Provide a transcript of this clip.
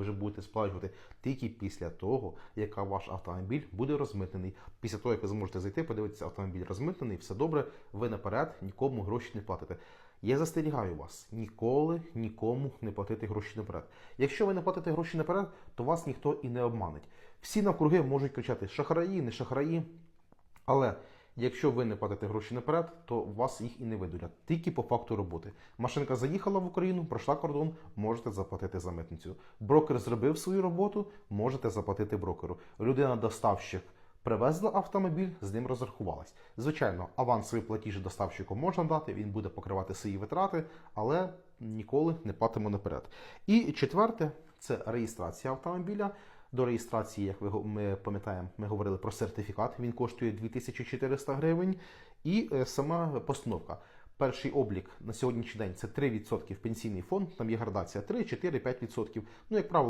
вже будете сплачувати тільки після того, як ваш автомобіль буде розмитнений. Після того, як ви зможете зайти, подивитися, автомобіль розмитнений, все добре, ви наперед нікому гроші не платите. Я застерігаю вас ніколи нікому не платити гроші наперед. Якщо ви не платите гроші наперед, то вас ніхто і не обманить. Всі навкруги можуть кричати шахраї, не шахраї. Але якщо ви не платите гроші наперед, то вас їх і не видурять. Тільки по факту роботи. Машинка заїхала в Україну, пройшла кордон, можете заплатити за митницю. Брокер зробив свою роботу, можете заплатити брокеру. Людина доставщик. Привезла автомобіль, з ним розрахувалась. Звичайно, авансовий платіж доставщику можна дати, він буде покривати свої витрати, але ніколи не платимо наперед. І четверте це реєстрація автомобіля. До реєстрації, як ви ми пам'ятаємо, ми говорили про сертифікат. Він коштує 2400 гривень. І е, сама постановка. Перший облік на сьогоднішній день це 3% в пенсійний фонд. Там є градація 3, 4, 5%. Ну, як правило.